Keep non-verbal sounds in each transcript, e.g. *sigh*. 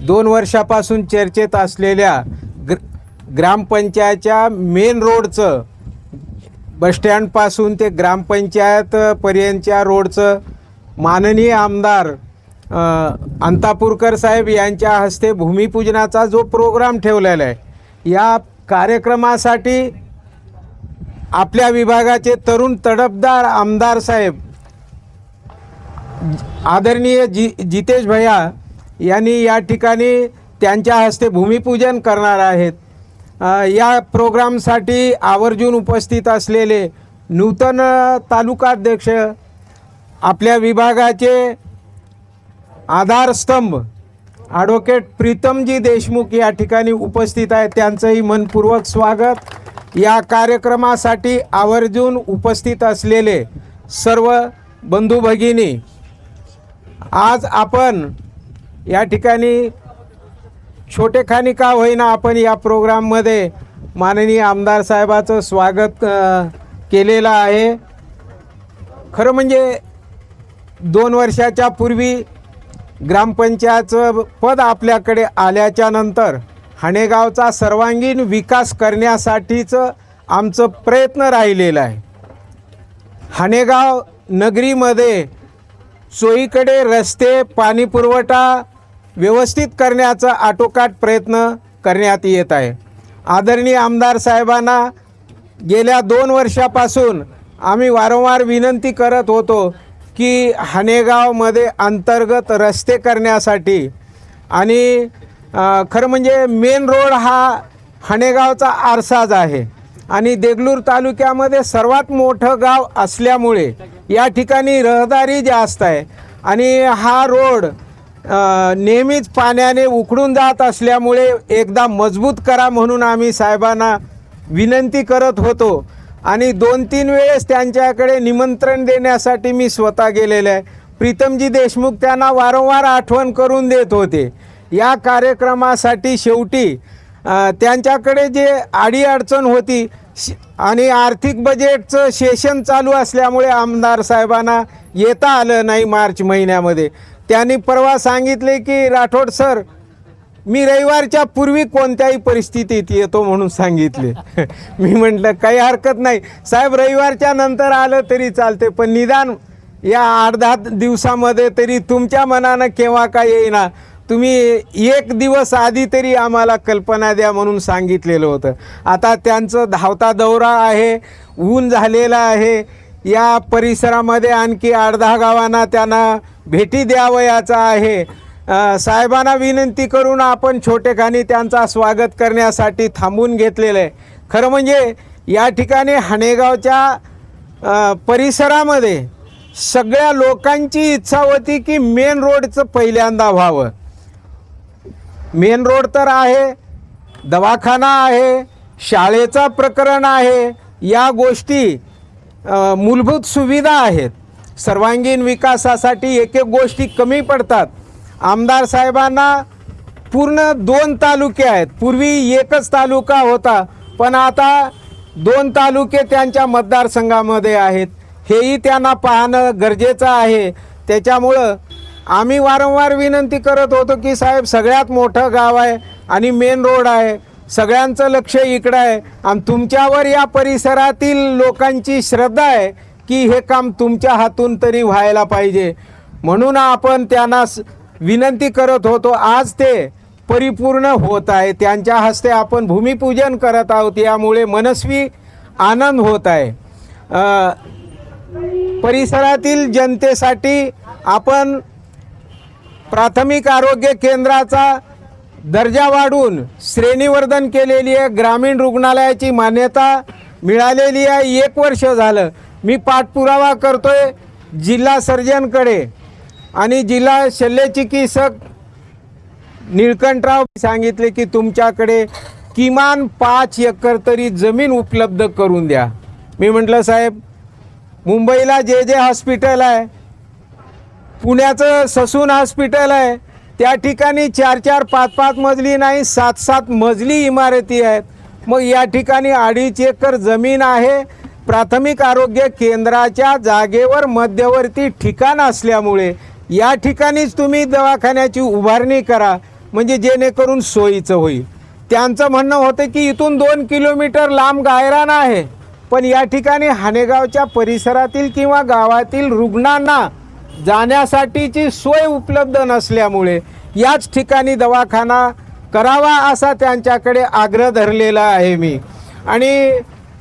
दोन वर्षापासून चर्चेत असलेल्या ग्र ग्रामपंचायतच्या मेन रोडचं बसस्टँडपासून ते ग्रामपंचायतपर्यंतच्या रोडचं माननीय आमदार अंतापूरकर साहेब यांच्या हस्ते भूमिपूजनाचा जो प्रोग्राम ठेवलेला आहे या कार्यक्रमासाठी आपल्या विभागाचे तरुण तडफदार आमदार साहेब आदरणीय जी जितेश भैया यांनी या ठिकाणी त्यांच्या हस्ते भूमिपूजन करणार आहेत. या प्रोग्रामसाठी आवर्जून उपस्थित असलेले नूतन तालुकाध्यक्ष आपल्या विभागाचे आधारस्तंभ ॲडव्होकेट प्रीतमजी देशमुख या ठिकाणी उपस्थित आहेत. त्यांचंही मनपूर्वक स्वागत. या कार्यक्रमासाठी आवर्जून उपस्थित असलेले सर्व बंधू भगिनी आज आपण या ठिकाणी छोटेखानी का होईना आपण या प्रोग्राममध्ये माननीय आमदार साहेबाचं स्वागत केलेलं आहे. खरं म्हणजे दोन वर्षाच्या पूर्वी ग्रामपंचायतचं पद आपल्याकडे आल्याच्यानंतर हाणेगावचा सर्वांगीण विकास करण्यासाठीचं आमचं प्रयत्न राहिलेलं आहे. हाणेगाव नगरीमध्ये सोयीकडे रस्ते पाणी पुरवठा व्यवस्थित करण्याचा आटोकाट प्रयत्न करण्यात येत आहे. आदरणीय आमदार साहेबांना गेल्या दोन वर्षापासून आम्ही वारंवार विनंती करत होतो की हाणेगावमध्ये अंतर्गत रस्ते करण्यासाठी आणि खरं म्हणजे मेन रोड हा हाणेगावचा आरसाच आहे. आणि देगलूर तालुक्यामध्ये सर्वात मोठं गाव असल्यामुळे या ठिकाणी रहदारी जास्त आहे. आणि हा रोड नेहमीच पाण्याने उखडून जात असल्यामुळे एकदा मजबूत करा म्हणून आम्ही साहेबांना विनंती करत होतो. आणि दोन तीन वेळेस त्यांच्याकडे निमंत्रण देण्यासाठी मी स्वतः गेलेलो आहे. प्रीतमजी देशमुख त्यांना वारंवार आठवण करून देत होते. या कार्यक्रमासाठी शेवटी त्यांच्याकडे जे अडीअडचण होती श- आणि आर्थिक बजेटचं सेशन चालू असल्यामुळे आमदार साहेबांना येता आलं नाही मार्च महिन्यामध्ये. त्यांनी परवा सांगितले की राठोड सर मी रविवारच्या पूर्वी कोणत्याही परिस्थितीत येतो म्हणून सांगितले. *laughs* मी म्हटलं काही हरकत नाही. साहेब रविवारच्या नंतर आलं तरी चालते पण निदान या आठ दहा दिवसामध्ये तरी तुमच्या मनानं केव्हा काय येईना. तुम्ही एक दिवस आधी तरी आम्हाला कल्पना द्या म्हणून सांगितलेलं होतं. आता त्यांचं धावता दौरा आहे ऊन झालेला आहे. या परिसरामध्ये आणखी आठ दहा गावांना त्यांना भेटी द्यावयाचा आहे. साहेबांना विनंती करून आपण छोटेखानी त्यांचा स्वागत करण्यासाठी थांबून घेतलेलं आहे. खरं म्हणजे या ठिकाणी हाणेगावच्या परिसरामध्ये सगळ्या लोकांची इच्छा होती की मेन रोडचं पहिल्यांदा व्हावं. मेन रोड तर आहे दवाखाना आहे शाळेचा प्रकरण आहे या गोष्टी मूलभूत सुविधा आहेत. सर्वांगीण विकासासाठी एक एक गोष्टी कमी पडतात. आमदार साहेबांना पूर्ण दोन तालुके आहेत. पूर्वी एकच तालुका होता पण आता दोन तालुके त्यांच्या मतदारसंघामध्ये आहेत. हेही त्यांना पाहणं गरजेचं आहे. त्याच्यामुळं आम्ही वारंवार विनंती करत होतो की साहेब सगळ्यात मोठं गाव आहे आणि मेन रोड आहे. सगळ्यांचं लक्ष इकडं आहे. आणि तुमच्यावर या परिसरातील लोकांची श्रद्धा आहे की हे काम तुमच्या हातून तरी व्हायला पाहिजे. म्हणून आपण त्यांना स- विनंती करत होतो आज ते परिपूर्ण होत आहे. त्यांच्या हस्ते आपण भूमिपूजन करत आहोत यामुळे मनस्वी आनंद होत आहे. परिसरातील जनतेसाठी आपण प्राथमिक आरोग्य केंद्राचा दर्जा वाढवून श्रेणीवर्धन केलेली आहे ग्रामीण रुग्णालयाची मान्यता मिळालेली आहे. एक वर्ष झालं. मी पाठपुरावा करतोय जिल्हा सर्जनकडे आणि जिल्हा शल्यचिकित्सक निळकंठराव सांगितले की तुमच्याकडे किमान पाच एकर तरी जमीन उपलब्ध करून द्या. मी म्हटलं साहेब मुंबईला जे जे हॉस्पिटल आहे पुण्याचं ससून हॉस्पिटल आहे त्या ठिकाणी चार चार पाच पाच मजली नाही सात सात मजली इमारती आहेत. मग या ठिकाणी अडीच एकर जमीन आहे. प्राथमिक आरोग्य केंद्राच्या जागेवर मध्यवर्ती ठिकाण असल्यामुळे या ठिकाणीच तुम्ही दवाखान्याची उभारणी करा म्हणजे जेणेकरून सोयीचं होईल. त्यांचं म्हणणं होतं की इथून दोन किलोमीटर लांब गायरान आहे पण या ठिकाणी हानेगावच्या परिसरातील किंवा गावातील रुग्णांना जाण्यासाठीची सोय उपलब्ध नसल्यामुळे याच ठिकाणी दवाखाना करावा असा त्यांच्याकडे आग्रह धरलेला आहे मी. आणि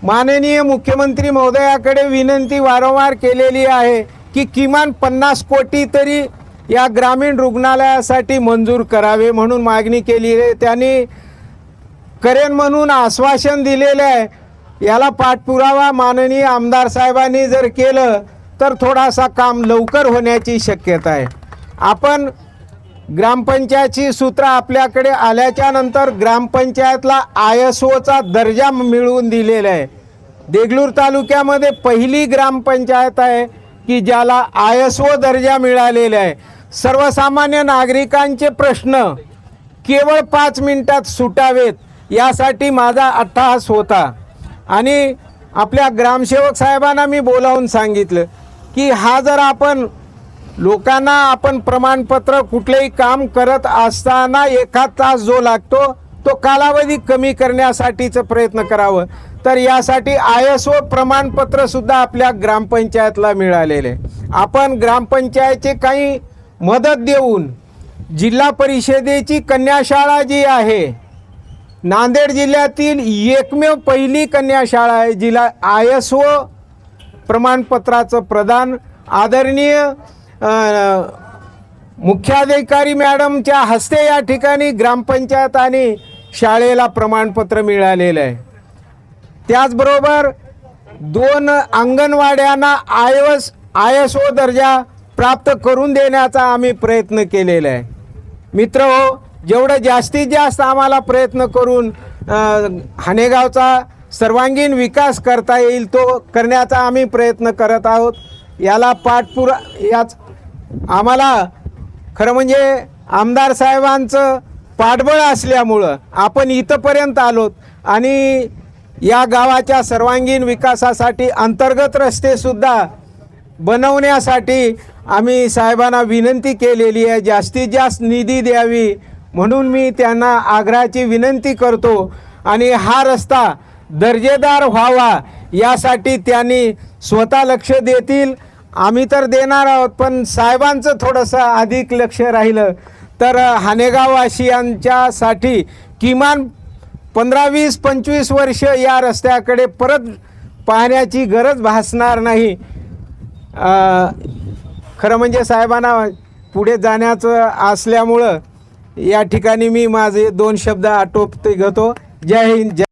माननीय मुख्यमंत्री महोदयाकडे विनंती वारंवार केलेली आहे की किमान पन्नास कोटी तरी या ग्रामीण रुग्णालयासाठी मंजूर करावे म्हणून मागणी केली आहे. त्यांनी करेन म्हणून आश्वासन दिलेलं आहे. याला पाठपुरावा माननीय आमदार साहेबांनी जर केलं तर थोडासा काम लवकर होण्याची शक्यता आहे. आपण ग्रामपंचायतची सूत्र आपल्याकडे आल्याच्यानंतर ग्रामपंचायतला आय एस ओचा दर्जा मिळवून दिलेला आहे. देगलूर तालुक्यामध्ये पहिली ग्रामपंचायत आहे. की ज्याला आय एस ओ दर्जा मिळालेला आहे. सर्वसामान्य नागरिकांचे प्रश्न केवळ पाच मिनिटात सुटावेत यासाठी माझा अट्टहास होता. आणि आपल्या ग्रामसेवक साहेबांना मी बोलावून सांगितलं की हा जर आपण लोकांना आपण प्रमाणपत्र कुठलेही काम करत असताना एखाद तास जो लागतो तो कालावधी कमी करण्यासाठीचं प्रयत्न करावं. तर यासाठी आय एस ओ प्रमाणपत्रसुद्धा आपल्या ग्रामपंचायतला मिळालेले. आपण ग्रामपंचायतचे काही मदत देऊन जिल्हा परिषदेची कन्याशाळा जी आहे नांदेड जिल्ह्यातील एकमेव पहिली कन्याशाळा आहे जिला आय एस ओ प्रमाणपत्राचं प्रदान आदरणीय मुख्याधिकारी मॅडमच्या हस्ते या ठिकाणी ग्रामपंचायत आणि शाळेला प्रमाणपत्र मिळालेलं आहे. त्याचबरोबर दोन अंगणवाड्यांना I S I S O दर्जा प्राप्त करून देण्याचा आम्ही प्रयत्न केलेला आहे. मित्र हो जेवढं जास्तीत जास्त आम्हाला प्रयत्न करून हानेगावचा सर्वांगीण विकास करता येईल तो करण्याचा आम्ही प्रयत्न करत आहोत. याला पाठपुरा याच आम्हाला खरं म्हणजे आमदार साहेबांचं पाठबळ असल्यामुळं आपण इथंपर्यंत आलोत आणि या गावाच्या सर्वांगीण विकासासाठी अंतर्गत रस्तेसुद्धा बनवण्यासाठी आम्ही साहेबांना विनंती केलेली आहे. जास्तीत जास्त निधी द्यावी म्हणून मी त्यांना आग्रहाची विनंती करतो. आणि हा रस्ता दर्जेदार व्हावा यासाठी त्यांनी स्वतः लक्ष देतील. आम्ही तर देणार आहोत पण साहेबांचं थोडंसं अधिक लक्ष राहिलं. तर हानेगाववासियांच्यासाठी किमान पंधरा वीस पंचवीस वर्ष या रस्त्याकडे परत पाहण्याची गरज भासणार नाही. खरं म्हणजे साहेबांना पुढे जाण्याचं असल्यामुळं या ठिकाणी मी माझे दोन शब्द आटोपते घेतो. जय हिंद जय